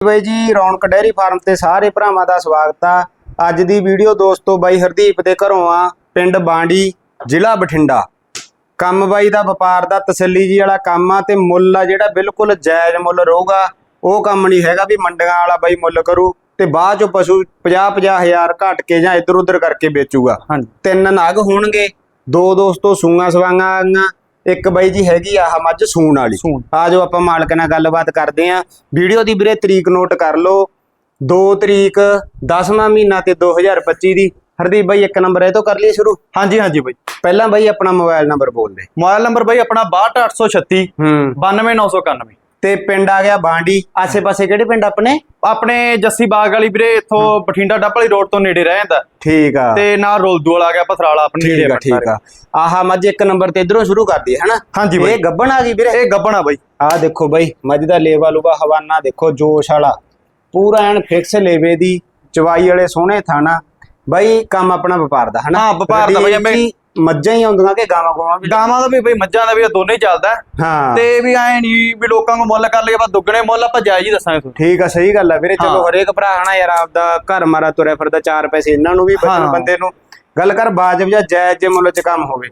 ਬਾਈ ਜੀ ਰੌਣਕ dairy farm ਤੇ ਸਾਰੇ ਭਰਾਵਾਂ ਦਾ ਸਵਾਗਤ ਆ। ਅੱਜ ਦੀ ਵੀਡੀਓ ਦੋਸਤੋ ਬਾਈ ਹਰਦੀਪ ਦੇ ਘਰੋਂ ਆ ਪਿੰਡ ਬਾਂਡੀ ਜ਼ਿਲ੍ਹਾ ਬਠਿੰਡਾ। ਕੰਮ ਬਾਈ ਦਾ ਵਪਾਰ ਦਾ ਤਸੱਲੀ ਜੀ ਵਾਲਾ ਕੰਮ ਆ ਤੇ ਮੁੱਲ ਆ ਜਿਹੜਾ ਬਿਲਕੁਲ ਜਾਇਜ਼ ਮੁੱਲ ਰਹੂਗਾ। ਉਹ ਕੰਮ ਨਹੀਂ ਹੈਗਾ ਵੀ ਮੰਡੀਆਂ ਵਾਲਾ ਬਾਈ ਮੁੱਲ ਕਰੂ ਤੇ ਬਾਅਦ ਚੋਂ ਪਸ਼ੂ 50 ਹਜ਼ਾਰ ਘੱਟ ਕੇ ਜਾਂ ਇੱਧਰ ਉੱਧਰ ਕਰਕੇ ਵੇਚੂਗਾ। ਤਿੰਨ ਨਗ ਹੋਣਗੇ ਦੋ ਦੋਸਤੋ ਸੂਆਂ ਸਵਾਂਗਾ ਇੱਕ ਬਾਈ ਜੀ ਹੈਗੀ ਆਹ ਮੱਝ ਸੂਣ ਵਾਲੀ। ਸੂਣ। ਆ ਜੋ ਆਪਾਂ ਮਾਲਕ ਨਾਲ ਗੱਲਬਾਤ ਕਰਦੇ ਆਂ। ਵੀਡੀਓ ਦੀ ਵੀਰੇ ਤਰੀਕ ਨੋਟ ਕਰ ਲਓ। 2 ਤਰੀਕ 10ਵਾਂ ਮਹੀਨਾ ਤੇ 2025 ਦੀ। ਹਰਦੀਪ ਬਾਈ ਇੱਕ ਨੰਬਰ ਇਹ ਤੋਂ ਕਰ ਲਈਏ ਸ਼ੁਰੂ? ਹਾਂਜੀ ਹਾਂਜੀ ਬਾਈ। ਪਹਿਲਾਂ ਬਾਈ ਆਪਣਾ ਮੋਬਾਈਲ ਨੰਬਰ ਬੋਲ ਦੇ। ਮੋਬਾਈਲ ਨੰਬਰ ਬਾਈ ਆਪਣਾ 62836 ਹੂੰ। 92991 ਤੇ ਪਿੰਡ ਆ ਗਿਆ ਬਾਂਡੀ। ਆਸੇ-ਪਾਸੇ ਕਿਹੜੇ ਪਿੰਡ ਆਪਣੇ? ਆਪਣੇ ਜੱਸੀ ਬਾਗ ਵਾਲੀ ਵੀਰੇ ਇੱਥੋਂ ਬਠਿੰਡਾ ਡੱਬਲੀ ਰੋਡ ਤੋਂ ਨੇੜੇ ਰਹਿ ਜਾਂਦਾ। ਠੀਕ ਆ। ਤੇ ਨਾਲ ਰੋਲਦੂ ਵਾਲਾ ਆ ਗਿਆ ਪਥਰਾਲਾ ਆਪਣੇ ਨੇੜੇ ਠੀਕ ਆ ਆ ਠੀਕ ਆ। ਆਹਾ ਮੱਝ ਇੱਕ ਨੰਬਰ ਤੇ ਇਧਰੋਂ ਸ਼ੁਰੂ ਕਰਦੀ ਹੈ ਹਨਾ? ਹਾਂਜੀ ਬਾਈ। ਇਹ ਗੱਬਣ ਆ ਗਈ ਵੀਰੇ। ਇਹ ਗੱਬਣਾ ਬਾਈ। ਆਹ ਦੇਖੋ ਬਾਈ ਮੱਝ ਦਾ ਲੇਵਾ ਲੂਗਾ ਹਵਾਨਾ ਦੇਖੋ ਜੋਸ਼ ਵਾਲਾ। ਪੂਰਾ ਐਨ ਫਿਕਸ ਲੇਵੇ ਦੀ ਚਵਾਈ ਵਾਲੇ ਸੋਹਣੇ ਥਾਣਾ। ਬਾਈ ਕੰਮ ਆਪਣਾ ਵਪਾਰ ਦਾ ਹਨਾ? ਹਾਂ, ਵਪਾਰ ਦਾ ਬਾਈ, ਮੱਝਾਂ ਹੀ ਆਉਂਦੀਆਂ ਕਿ ਗਾਵਾਂ ਗੋਵਾਂ ਵੀ ਗਾਵਾਂ ਦਾ ਵੀ ਬਾਈ ਮੱਝਾਂ ਦਾ ਵੀ ਇਹ ਦੋਨੇ ਹੀ ਚੱਲਦਾ। ਹਾਂ। ਤੇ ਵੀ ਐ ਨਹੀਂ ਵੀ ਲੋਕਾਂ ਨੂੰ ਮੁੱਲ ਕਰ ਲਈਏ ਆਪਾਂ ਦੁੱਗਣੇ ਮੁੱਲ ਆਪਾਂ ਜਾਇਜ਼ ਹੀ ਦੱਸਾਂਗੇ ਤੁਹਾਨੂੰ। ਠੀਕ ਆ ਸਹੀ ਗੱਲ ਆ ਵੀਰੇ ਚਲੋ। ਹਰੇਕ ਭਰਾ ਹਨਾ ਯਾਰ ਆਪਦਾ ਘਰ ਮਾਰਾ ਤੁਰਿਆ ਫਿਰਦਾ ਚਾਰ ਪੈਸੇ ਇਹਨਾਂ ਨੂੰ ਵੀ ਬਚਣ। ਬੰਦੇ ਨੂੰ। ਗੱਲ ਕਰ ਬਾਜਬ ਜਾਂ ਜਾਇਜ਼ ਜੇ ਮੁੱਲ ਚ ਕੰਮ ਹੋਵੇ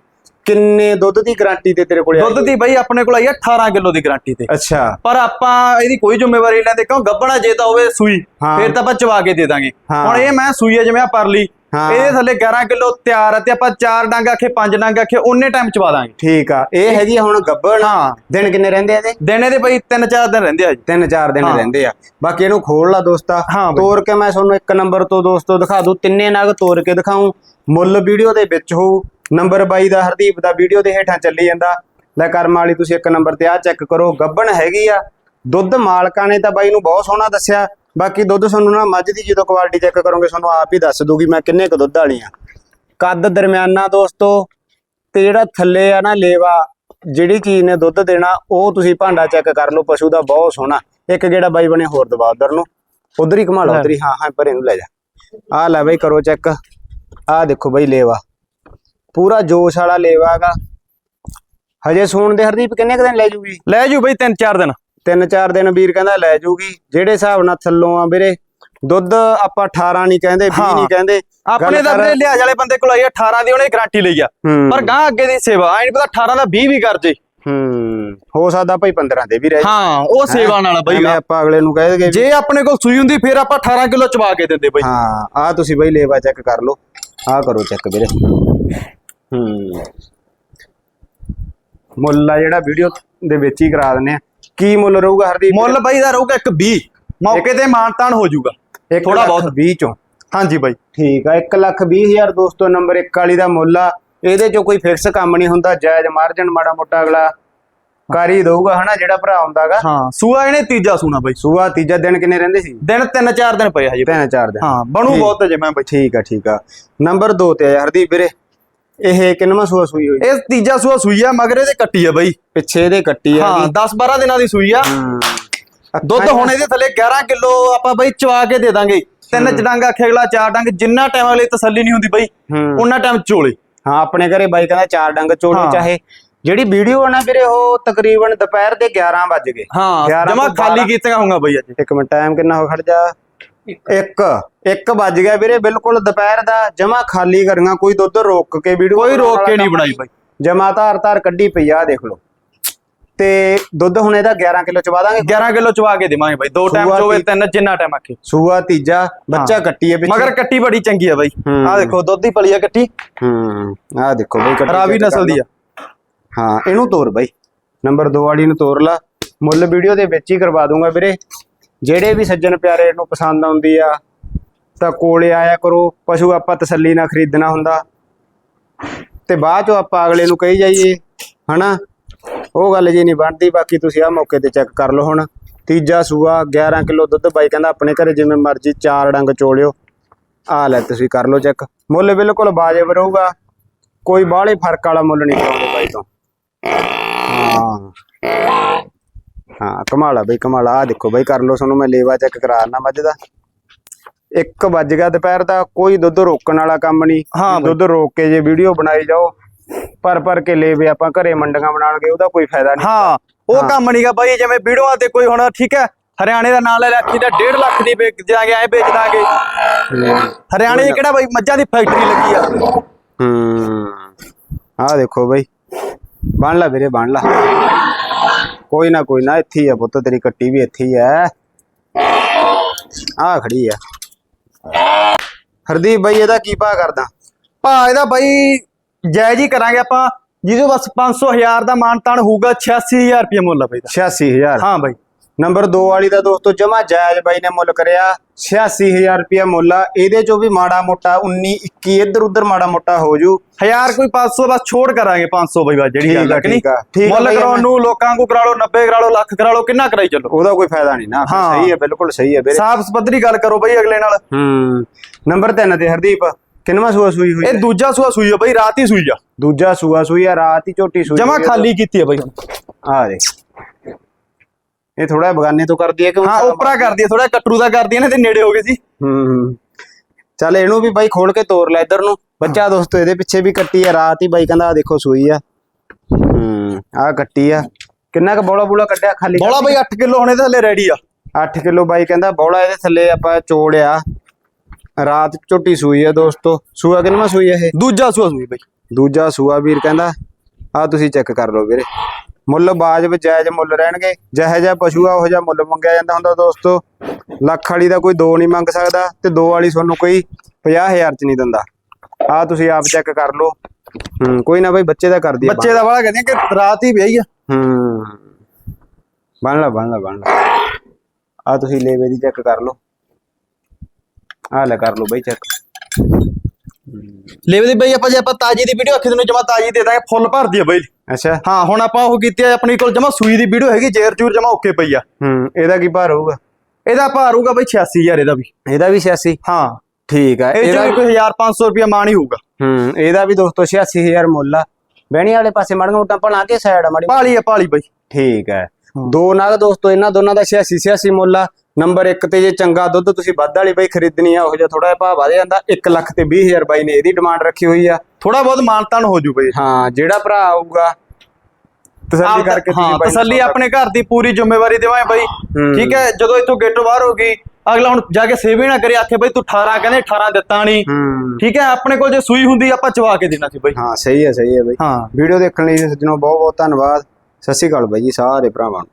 ਕਿੰਨੇ ਦੁੱਧ ਦੀ ਗਾਰੰਟੀ ਤੇ ਤੇਰੇ ਕੋਲੇ ਦੁੱਧ ਦੀ ਬਾਈ ਆਪਣੇ ਕੋਲ ਆਈ ਆ 18 ਕਿਲੋ ਦੀ ਗਾਰੰਟੀ ਤੇ। ਅੱਛਾ। ਪਰ ਆਪਾਂ ਇਹਦੀ ਕੋਈ ਜ਼ਿੰਮੇਵਾਰੀ ਨਹੀਂ ਲੈਂਦੇ ਕਿਉਂ? ਗੱਬਣਾ ਜੇ ਤਾਂ ਹੋਵੇ ਸੂਈ। ਫਿਰ ਤਾਂ ਆਪਾਂ ਚਵਾ ਕੇ ਦੇ ਦਾਂਗੇ। ਹੁਣ ਇਹ ਮੈਂ ਸੂਈ ਜਿਵੇਂ ਆ ਪਰਲੀ ਹਾਂ। ਇਹਦੇ ਥੱਲੇ 11 ਕਿਲੋ ਤਿਆਰ ਆ ਤੇ ਆਪਾਂ ਚਾਰ ਡੰਗ ਆਖੇ ਪੰਜ ਡੰਗ ਆਖੇ ਉਹਨੇ ਟਾਈਮ ਚਵਾ ਦਾਂਗੇ। ਠੀਕ ਆ। ਇਹ ਹੈਗੀ ਆ ਹੁਣ ਗੱਬਣ। ਹਾਂ। ਦਿਨ ਕਿੰਨੇ ਰਹਿੰਦੇ ਆ ਇਹਦੇ? ਦਿਨ ਇਹਦੇ ਬਈ 3-4 ਦਿਨ ਰਹਿੰਦੇ ਆ ਜੀ। ਤਿੰਨ ਚਾਰ ਦਿਨ ਹਾਂ। ਰਹਿੰਦੇ ਆ। ਬਾਕੀ ਇਹਨੂੰ ਖੋਲ ਲਾ ਦੋਸਤਾ। ਹਾਂ ਬਈ। ਤੋੜ ਕੇ ਮੈਂ ਤੁਹਾਨੂੰ ਇੱਕ ਨੰਬਰ ਤੋਂ ਦੋਸਤੋ ਦਿਖਾ ਦੂੰ। ਤਿੰਨੇ ਨਗ ਤੋੜ ਕੇ ਦਿਖਾਉਂ। ਮੁੱਲ ਵੀਡੀਓ ਦੇ ਵਿੱਚ ਹੋਊ। ਨੰਬਰ 22 ਦਾ ਹਰਦੀਪ ਦਾ ਵੀਡੀਓ ਦੇ ਹੇਠਾਂ ਚੱਲੀ ਜਾਂਦਾ। ਲੈ ਕਰਮ ਵਾਲੀ ਤੁਸੀਂ ਇੱਕ ਨੰਬਰ ਤੇ ਆ ਚੈੱਕ ਕਰੋ। ਗੱਬਣ ਹੈਗੀ ਆ। ਦੁੱਧ ਮਾਲਕਾਂ ਨੇ ਤਾਂ ਬਾਈ ਨੂੰ ਬਹੁਤ ਸੋਹਣਾ ਦੱਸਿਆ। ਬਾਕੀ ਦੁੱਧ ਤੁਹਾਨੂੰ ਨਾ ਮੱਝ ਦੀ ਜਦੋਂ ਕੁਆਲਿਟੀ ਚੈੱਕ ਕਰੋਗੇ ਤੁਹਾਨੂੰ ਆਪ ਹੀ ਦੱਸ ਦੂਗੀ ਮੈਂ ਕਿੰਨੇ ਕੁ ਦੁੱਧ ਵਾਲੀ ਆ। ਕੱਦ ਦਰਮਿਆਨਾ ਦੋਸਤੋ, ਤੇ ਜਿਹੜਾ ਥੱਲੇ ਆ ਨਾ ਲੇਵਾ, ਜਿਹੜੀ ਚੀਜ਼ ਨੇ ਦੁੱਧ ਦੇਣਾ, ਉਹ ਤੁਸੀਂ ਭਾਂਡਾ ਚੈੱਕ ਕਰ ਲਓ, ਪਸ਼ੂ ਦਾ ਬਹੁਤ ਸੋਹਣਾ। ਇੱਕ ਜਿਹੜਾ ਬਾਈ ਬਣੇ ਹੋਰ ਦਬਾ ਉਧਰ ਨੂੰ। ਉਧਰ ਹੀ ਘੁਮਾ ਲਓ ਉਧਰ ਹੀ। ਹਾਂ ਹਾਂ ਪਰੇ ਨੂੰ ਲੈ ਜਾ। ਆ ਲੈ ਬਾਈ ਕਰੋ ਚੈੱਕ ਆ ਦੇਖੋ ਬਾਈ ਲੇਵਾ। ਪੂਰਾ ਜੋਸ਼ ਵਾਲਾ ਲੇਵਾ ਹੈਗਾ। ਹਜੇ ਸੂਣ ਦੇ ਹਰਦੀਪ ਕਿੰਨੇ ਕੁ ਦਿਨ ਲੈ ਜੂਗੀ? ਲੈ ਜੂ ਬਈ 3-4 ਦਿਨ। ਤਿੰਨ ਚਾਰ ਦਿਨ ਵੀਰ ਕਹਿੰਦਾ ਲੈ ਜੂਗੀ। ਜਿਹੜੇ ਹਿਸਾਬ ਨਾਲ ਥੱਲੋਂ ਆ ਵੀਰੇ ਦੁੱਧ ਆਪਾਂ 18 ਨਹੀਂ ਕਹਿੰਦੇ 20 ਹਾਂ। ਨਹੀਂ ਕਹਿੰਦੇ। ਆਪਣੇ ਤਾਂ ਵੀਰੇ ਲਿਹਾਜ਼ ਵਾਲੇ ਬੰਦੇ ਕੋਲ ਆਈ ਆ 18 ਦੀ ਉਹਨੇ ਗਾਰੰਟੀ ਲਈ ਆ। ਪਰ ਗਾਂ ਅੱਗੇ ਦੀ ਸੇਵਾ ਐ ਨਹੀਂ ਪਤਾ 18 ਦਾ 20 ਵੀ ਕਰ ਜੇ। ਹੂੰ। ਹੋ ਸਕਦਾ ਭਾਈ 15 ਦੇ ਵੀ ਰਹਿ ਹਾਂ ਉਹ ਸੇਵਾ ਨਾਲ ਬਈ ਆਪਾਂ ਅਗਲੇ ਨੂੰ ਕਹਿ ਦੇਗੇ ਜੇ ਆਪਣੇ ਕੋਲ ਸੂਈ ਹੁੰਦੀ ਫਿਰ ਆਪਾਂ 18 ਕਿਲੋ ਚਵਾ ਕੇ ਦਿੰਦੇ ਬਈ। ਹਾਂ ਆ ਤੁਸੀਂ ਬਈ ਲੇਵਾ ਚੈੱਕ ਕਰ ਲਓ। ਆ ਕਰੋ ਚੈੱਕ ਵੀਰੇ। ਹੂੰ। ਮੁੱਲ ਆ ਜਿਹੜਾ ਵੀਡੀਓ ਦੇ ਵਿੱਚ ਹੀ ਕਰਾ ਦਿੰਨੇ ਆ। ਕੀ ਮੁੱਲ ਰਹੂਗਾ ਹਰਦੀਪ ਮੁੱਲ ਬਾਈ ਦਾ ਰਹੂਗਾ ਇੱਕ 20 ਮੌਕੇ ਤੇ ਮਾਨਤਾਨ ਹੋ ਜਾਊਗਾ। ਥੋੜਾ ਬਹੁਤ। 20 ਚੋਂ। ਹਾਂਜੀ ਬਾਈ। ਠੀਕ ਆ 1 ਲੱਖ 20 ਹਜ਼ਾਰ ਦੋਸਤੋ ਨੰਬਰ 1 ਵਾਲੀ ਦਾ ਮੁੱਲ ਆ। ਇਹਦੇ ਚੋਂ ਕੋਈ ਫਿਕਸ ਕੰਮ ਨਹੀਂ ਹੁੰਦਾ ਜਾਇਜ਼ ਮਾਰਜਨ ਮਾੜਾ ਮੋਟਾ ਅਗਲਾ ਕਰ ਹੀ ਦਊਗਾ ਹਨਾ ਜਿਹੜਾ ਭਰਾ ਹੁੰਦਾਗਾ। ਹਾਂ ਸੂਆ ਇਹਨੇ ਤੀਜਾ ਸੂਣਾ ਬਾਈ। ਸੂਆ ਤੀਜਾ ਦਿਨ ਕਿੰਨੇ ਰਹਿੰਦੇ ਸੀ? ਦਿਨ 3-4 ਦਿਨ ਪਏ ਹਜੇ। ਤਿੰਨ ਚਾਰ ਦਿਨ। ਹਾਂ ਬਣੂ। ਬਹੁਤ ਜੇ ਮੈਂ ਬਾਈ। ਠੀਕ ਆ ਠੀਕ ਆ। ਨੰਬਰ 2 ਤੇ ਆ ਹਰਦੀਪ ਵੀਰੇ। ਇਹ ਕਿੰਨਵਾਂ ਸੂਆ ਸੂਈ ਹੋਈ? ਇਹ ਤੀਜਾ ਸੂਆ ਸੂਈ ਆ ਮਗਰ ਇਹਦੇ ਕੱਟੀ ਆ ਬਾਈ। ਪਿੱਛੇ ਇਹਦੇ ਕੱਟੀ ਆ ਹਾਂ 10-12 ਦਿਨਾਂ ਦੀ ਸੂਈ ਆ। ਦੁੱਧ ਹੁਣ ਇਹਦੇ ਥੱਲੇ 11 ਕਿਲੋ ਆਪਾਂ ਬਾਈ ਚਵਾ ਕੇ ਦੇ ਦਾਂਗੇ। ਤਿੰਨ ਚਡੰਗ ਆਖੇ ਅਗਲਾ ਚਾਰ ਡੰਗ ਜਿੰਨਾ ਟਾਈਮ ਅਗਲੇ ਤਸੱਲੀ ਨਹੀਂ ਹੁੰਦੀ ਬਾਈ ਉਹਨਾਂ ਟਾਈਮ ਚੋਲੇ। ਹਾਂ ਆਪਣੇ ਘਰੇ ਬਾਈ ਕਹਿੰਦਾ ਚਾਰ ਡੰਗ ਚੋਲੋ। ਚਾਹੇ। ਜਿਹੜੀ ਵੀਡੀਓ ਆ ਨਾ ਵੀਰੇ ਉਹ ਤਕਰੀਬਨ ਦੁਪਹਿਰ ਦੇ 11 ਵੱਜ ਗਏ। ਹਾਂ 11 ਜਮਾ ਖਾਲੀ 12 ਕੀਤੀਆਂ ਹੋਊਗਾ ਬਾਈ ਅੱਜ। ਇੱਕ ਮਿੰਟ ਟਾਈਮ ਕਿੰਨਾ ਹੋ ਖੜ ਜਾ? ਇੱਕ ਇੱਕ ਵੱਜ ਗਿਆ ਵੀਰੇ ਬਿਲਕੁਲ ਦੁਪਹਿਰ ਦਾ ਜਮਾ ਖਾਲੀ ਕਰੀਆਂ ਕੋਈ ਦੁੱਧ ਰੋਕ ਕੇ ਵੀਡੀਓ ਕੋਈ ਰੋਕ ਕੇ ਨਹੀਂ ਬਣਾਈ ਬਾਈ। ਜਮਾ ਧਾਰ ਧਾਰ ਕੱਢੀ ਪਈ ਆ ਦੇਖ ਲਓ। ਤੇ ਦੁੱਧ ਹੁਣ ਇਹਦਾ 11 ਕਿਲੋ ਚਵਾ ਦਾਂਗੇ। 11 ਕਿਲੋ ਚਵਾ ਕੇ ਦੇਵਾਂਗੇ ਬਾਈ। ਦੋ ਟਾਈਮ ਚੋਵੇ ਤਿੰਨ ਜਿੰਨਾ ਟਾਈਮ ਆਖੇ। ਸੂਆ ਤੀਜਾ ਬੱਚਾ ਕੱਟੀ ਹੈ ਪਿੱਛੇ। ਮਗਰ ਕੱਟੀ ਬੜੀ ਚੰਗੀ ਆ ਬਾਈ। ਹੂੰ। ਆਹ ਦੇਖੋ ਦੁੱਧ ਦੀ ਪਲੀ ਆ ਕੱਟੀ। ਹੂੰ ਆਹ ਦੇਖੋ ਬਈ ਕੱਟੀ ਰਾਵੀ ਨਸਲ ਦੀ। ਆ। ਹਾਂ ਇਹਨੂੰ ਤੋਰ ਬਾਈ। ਨੰਬਰ 2 ਵਾਲੀ ਨੂੰ ਤੋਰ ਲਾ। ਮੁੱਲ ਵੀਡੀਓ ਦੇ ਵਿੱਚ ਹੀ ਕਰਵਾ ਦੂੰਗਾ ਵੀਰੇ। ਜਿਹੜੇ ਵੀ ਸੱਜਣ ਪਿਆਰੇ ਨੂੰ ਪਸੰਦ ਆਉਂਦੀ ਆ, ਤਾਂ ਕੋਲੇ ਆਇਆ ਕਰੋ, ਪਸ਼ੂ ਆਪਾਂ ਤਸੱਲੀ ਨਾਲ ਖਰੀਦਣਾ ਹੁੰਦਾ। ਤੇ ਬਾਅਦ ਚੋਂ ਆਪਾਂ ਅਗਲੇ ਨੂੰ ਕਹੀ ਜਾਈਏ, ਹਨਾ? ਉਹ ਗੱਲ ਜੀ ਨਹੀਂ ਬਣਦੀ, ਬਾਕੀ ਤੁਸੀਂ ਆ ਮੌਕੇ ਤੇ ਚੈੱਕ ਕਰ ਲਓ ਹੁਣ। ਤੀਜਾ ਸੂਆ 11 ਕਿਲੋ ਦੁੱਧ ਬਾਈ ਕਹਿੰਦਾ ਆਪਣੇ ਘਰੇ ਜਿਵੇਂ ਮਰਜ਼ੀ ਚਾਰ ਡੰਗ ਚੋਲਿਓ। ਆ ਲੈ ਤੁਸੀਂ ਕਰ ਲਓ ਚੈੱਕ ਮੁੱਲ ਬਿਲਕੁਲ ਵਾਜਬ ਰਹੂਗਾ। ਕੋਈ ਬਾਹਲੇ ਫ਼ਰਕ ਵਾਲਾ ਮੁੱਲ ਨਹੀਂ ਕਰਾਉਂਦੇ ਬਾਈ ਤੋਂ। ਹਾਂ। ਹਾਂ ਕਮਾਲਾ ਬਈ ਕਮਾਲਾ ਆ। ਦੇਖੋ ਬਈ ਕਰ ਲਓ ਤੁਹਾਨੂੰ ਮੈਂ ਲੇਵਾ ਚੈੱਕ ਕਰਾਣਾ ਮੱਝ ਦਾ। 1 ਵੱਜ ਗਿਆ ਦੁਪਹਿਰ ਦਾ ਕੋਈ ਦੁੱਧ ਰੋਕਣ ਵਾਲਾ ਕੰਮ ਨਹੀਂ। ਦੁੱਧ ਰੋਕ ਕੇ ਜੇ ਵੀਡੀਓ ਬਣਾਈ ਜਾਓ ਪਰ ਪਰ ਕੇ ਲੇਵੇ ਆਪਾਂ ਘਰੇ ਮੰਡੀਆਂ ਬਣਾਉਣਗੇ ਉਹਦਾ ਕੋਈ ਫਾਇਦਾ ਨਹੀਂ। ਹਾਂ ਉਹ ਕੰਮ ਨਹੀਂਗਾ ਬਾਈ ਜਿਵੇਂ ਵੀਡੀਓਆਂ ਤੇ ਕੋਈ ਹੁਣ ਠੀਕ ਹੈ ਹਰਿਆਣੇ ਦਾ ਨਾਂ ਲੈ ਲੈ ਅੱਖੀ ਦਾ 1.5 ਲੱਖ ਦੀ ਵੇਚ ਜਾਗੇ ਐ ਵੇਚ ਦਾਂਗੇ ਹਰਿਆਣੇ 'ਚ ਕਿਹੜਾ ਬਾਈ ਮੱਝਾਂ ਦੀ ਫੈਕਟਰੀ ਲੱਗੀ ਆ। ਹੂੰ। ਆਹ ਦੇਖੋ ਬਈ ਬਣ ਲਾ ਵੀਰੇ ਬਣ ਲਾ। ਕੋਈ ਨਾ ਕੋਈ ਨਾ ਇੱਥੇ ਹੀ ਆ ਪੁੱਤ ਤੇਰੀ ਕੱਟੀ ਵੀ ਇੱਥੇ ਹੀ ਆ। ਆ ਖੜੀ ਆ। ਹਰਦੀਪ ਬਈ ਇਹਦਾ ਕੀ ਭਾਅ ਕਰਦਾ? ਭਾ ਇਹਦਾ ਬਾਈ ਜਾਇਜ਼ ਹੀ ਕਰਾਂਗੇ ਆਪਾਂ। ਜਿਹਦੇ ਬਸ 500 ਹਜ਼ਾਰ ਦਾ ਮਾਨਤਾਨ ਹੋਊਗਾ 86000 ਰੁਪਏ ਮੁੱਲ ਆ ਬਾਈ ਦਾ। 86000 ਹਾਂ ਬਾਈ। ਨੰਬਰ 2 ਵਾਲੀ ਦਾ ਦੋਸਤੋ ਜਮਾ ਜਾਇਜ਼ ਬਾਈ ਨੇ ਮੁੱਲ ਕਰਿਆ 86000 ਰੁਪਿਆ ਮੁੱਲ ਆ। ਇਹਦੇ ਚੋਂ ਵੀ ਮਾੜਾ ਮੋਟਾ 19 21 ਇੱਧਰ ਉੱਧਰ ਮਾੜਾ ਮੋਟਾ ਹੋ ਜੂ। ਹਜ਼ਾਰ ਕੋਈ 500 ਬਸ ਛੋੜ ਕਰਾਂਗੇ 500 ਬਾਈ ਬਸ ਜਿਹੜੀ ਗੱਲ ਆ ਮੁੱਲ ਕਰਾਉਣ ਨੂੰ ਲੋਕਾਂ ਨੂੰ ਕਰਾ ਲਓ 90 ਕਰਾ ਲਓ ਲੱਖ ਕਰਾ ਲਓ ਕਿੰਨਾ ਕਰਾਈ ਚੱਲੋ? ਉਹਦਾ ਕੋਈ ਫਾਇਦਾ ਨਹੀਂ ਨਾ। ਸਹੀ ਹੈ ਬਿਲਕੁਲ ਸਹੀ ਹੈ ਵੀਰੇ। ਸਾਫ਼ ਸਪੱਧਰੀ ਗੱਲ ਕਰੋ ਬਾਈ ਅਗਲੇ ਨਾਲ। ਹੂੰ। ਨੰਬਰ 3 ਤੇ ਹਰਦੀਪ ਕਿੰਨਵਾਂ ਸੂਆ ਸੂਈ ਹੋਈ ਇਹ? ਦੂਜਾ ਸੂਆ ਸੂਈ ਆ ਬਾਈ ਰਾਤ ਹੀ ਸੂਈ ਆ। ਦੂਜਾ ਸੂਆ ਸੂਈ ਆ ਰਾਤ ਹੀ ਝੋਟੀ ਸੂਈ ਜਮਾ। ਖਾਲੀ ਕੀਤੀ ਆ ਬਾਈ ਆ ਦੇ ਇਹ ਥੋੜਾ ਬਗਾਨੇ ਤੋਂ ਕਰਦੀ ਹੈ ਕਿ ਹਾਂ ਉਪਰਾ ਕਰਦੀ ਆ ਥੋੜਾ ਕਟਰੂ ਦਾ ਕਰਦੀ ਆ ਨੇ ਤੇ ਨੇੜੇ ਹੋ ਗਏ ਸੀ। ਹੂੰ ਹੂੰ। ਚੱਲ ਇਹਨੂੰ ਵੀ ਬਾਈ ਖੋਲ ਕੇ ਤੋਰ ਲੈ ਇੱਧਰ ਨੂੰ। ਬੱਚਾ ਦੋਸਤੋ ਇਹਦੇ ਪਿੱਛੇ ਵੀ ਕੱਟੀ ਆ ਰਾਤ ਹੀ ਬਾਈ ਕਹਿੰਦਾ ਦੇਖੋ ਸੂਈ ਆ। ਹੂੰ ਆ ਕੱਟੀ ਆ। ਕਿੰਨਾ ਕ ਬੋਲਾ ਬੂਲਾ ਕੱਢਿਆ ਖਾਲੀ ਬੋਲਾ ਬਾਈ 8 ਕਿਲੋ ਹੁਣੇ ਤੇ ਹਲੇ ਰੈਡੀ ਆ। 8 ਕਿਲੋ ਬਾਈ ਕਹਿੰਦਾ ਬੋਲਾ ਇਹਦੇ ਥੱਲੇ ਆਪਾਂ ਚੋੜਿਆ। ਰਾਤ ਝੋਟੀ ਸੂਈ ਆ ਦੋਸਤੋ। ਸੂਆ ਕਿੰਨਵਾਂ ਸੂਈ ਆ ਇਹ? ਦੂਜਾ ਸੂਆ ਸੂਈ ਬਾਈ। ਦੂਜਾ ਸੂਆ ਵੀਰ ਕਹਿੰਦਾ ਆ ਤੁਸੀਂ ਚੈੱਕ ਕਰ ਲਓ ਵੀਰੇ। ਮੁੱਲ ਬਾਜਬ ਜਾਇਜ਼ ਮੁੱਲ ਰਹਿਣਗੇ। ਜਿਹੋ ਜਿਹਾ ਪਸ਼ੂ ਆ ਉਹ ਜਿਹਾ ਮੁੱਲ ਮੰਗਿਆ ਜਾਂਦਾ ਹੁੰਦਾ ਦੋਸਤੋ। ਲੱਖ ਵਾਲੀ ਦਾ ਕੋਈ ਦੋ ਨਹੀਂ ਮੰਗ ਸਕਦਾ ਤੇ ਦੋ ਵਾਲੀ ਤੁਹਾਨੂੰ ਕੋਈ 50000 ਚ ਨਹੀਂ ਦਿੰਦਾ। ਆ ਤੁਸੀਂ ਆਪ ਚੈੱਕ ਕਰ ਲਓ। ਹੂੰ ਕੋਈ ਨਾ ਬਾਈ ਬੱਚੇ ਦਾ ਕਰਦੀ ਆ ਬੱਚੇ ਦਾ ਵਾਲਾ ਕਹਿੰਦੇ ਕਿ ਰਾਤ ਹੀ ਵਿਆਹੀ ਆ। ਹੂੰ ਬਣ ਲਾ ਬਣ ਲਾ ਬਣ ਲਾ। ਆ ਤੁਸੀਂ ਲੇਵੇ ਦੀ ਚੈੱਕ ਕਰ ਲਓ। ਆ ਲੈ ਕਰ ਲਓ ਬਾਈ ਚੈੱਕ ਲੇਵੇ ਦੀ ਬਾਈ ਆਪਾਂ ਜੇ ਆਪਾਂ ਤਾਜੀ ਦੀ ਵੀਡੀਓ ਅੱਖੇ ਨੂੰ ਜਮਾ ਤਾਜੀ ਦੇ ਦਾਂਗੇ ਫੁੱਲ ਭਰਦੀ ਆ ਬਾਈ। ਅੱਛਾ। ਹਾਂ ਹੁਣ ਆਪਾਂ ਉਹ ਕੀਤੀ ਆ ਆਪਣੀ ਕੋਲ ਜਮਾ ਸੂਈ ਦੀ ਵੀਡੀਓ ਹੈਗੀ ਜੇਰ ਜੂਰ ਜਮਾ ਓਕੇ ਪਈ ਆ। ਹੂੰ ਇਹਦਾ ਕੀ ਭਾਰ ਹੋਊਗਾ? ਇਹਦਾ ਭਾਰ ਹੋਊਗਾ ਬਾਈ 86000 ਇਹਦਾ ਵੀ। ਇਹਦਾ ਵੀ 86 ਹਾਂ। ਠੀਕ ਆ ਇਹ ਇਹਦਾ ਚ ਕੋਈ 1500 ਰੁਪਏ ਮਾਨ ਹੀ ਹੋਊਗਾ। ਹੂੰ ਇਹਦਾ ਵੀ ਦੋਸਤੋ 86000 ਮੁੱਲ ਆ। ਬਹਿਣੀ ਵਾਲੇ ਪਾਸੇ ਮੜੀਆਂ ਉਟਾਂ ਭਲਾ ਕੇ ਸਾਈਡ ਆ ਮੜੀ ਪਾਲੀ ਆ ਪਾਲੀ ਬਾਈ। ਠੀਕ ਹੈ ਦੋ ਨਾਗ ਦੋਸਤੋ ਇਹਨਾਂ ਦੋਨਾਂ ਦਾ 86 86 ਮੁੱਲ ਆ। ਨੰਬਰ 1 ਤੇ ਜੇ ਚੰਗਾ ਦੁੱਧ ਤੁਸੀਂ ਵੱਧ ਵਾਲੀ ਬਾਈ ਖਰੀਦਣੀ ਆ ਉਹ ਜਿਹਾ ਥੋੜਾ ਜਿਹਾ ਭਾਅ ਵਧ ਜਾਂਦਾ। 1 ਲੱਖ ਤੇ 20000 ਬਾਈ ਨੇ ਇਹਦੀ ਡਿਮਾਂਡ ਰੱਖੀ ਹੋਈ ਆ। ਥੋੜਾ ਬਹੁਤ ਮਾਨਤਾਨ ਹੋ ਜੂ ਬਾਈ। ਹਾਂ ਜਿਹੜਾ ਭਰਾ ਆਊਗਾ ਤਸੱਲੀ ਕਰਕੇ ਹਾਂ ਤਸੱਲੀ ਆਪਣੇ ਘਰ ਦੀ ਪੂਰੀ ਜ਼ਿੰਮੇਵਾਰੀ ਦੇਵਾਂ ਬਾਈ। ਠੀਕ ਹੈ ਜਦੋਂ ਇੱਥੋਂ ਗੇਟੋਂ ਬਾਹਰ ਹੋ ਗਈ ਅਗਲਾ ਹੁਣ ਜਾ ਕੇ ਸੇਵ ਹੀ ਨਾ ਕਰੇ ਆਖੇ ਬਾਈ ਤੂੰ 18 ਕਹਿੰਦੇ 18 ਦਿੱਤਾ ਨਹੀਂ। ਠੀਕ ਹੈ ਆਪਣੇ ਕੋਲ ਜੇ ਸੂਈ ਹੁੰਦੀ ਆਪਾਂ ਚਵਾ ਕੇ ਦੇਣਾ ਸੀ ਬਾਈ। ਹਾਂ ਸਹੀ ਹੈ ਸਹੀ ਹੈ ਬਾਈ। ਹਾਂ। ਵੀਡੀਓ ਦੇਖਣ ਲਈ ਸੱਜਣੋ ਬਹੁਤ ਬਹੁਤ ਧੰਨਵਾਦ। ਸਤਿ ਸ਼੍ਰੀ ਅਕਾਲ ਬਾਈ ਜੀ ਸਾਰੇ ਭਰਾਵਾਂ ਨੂੰ।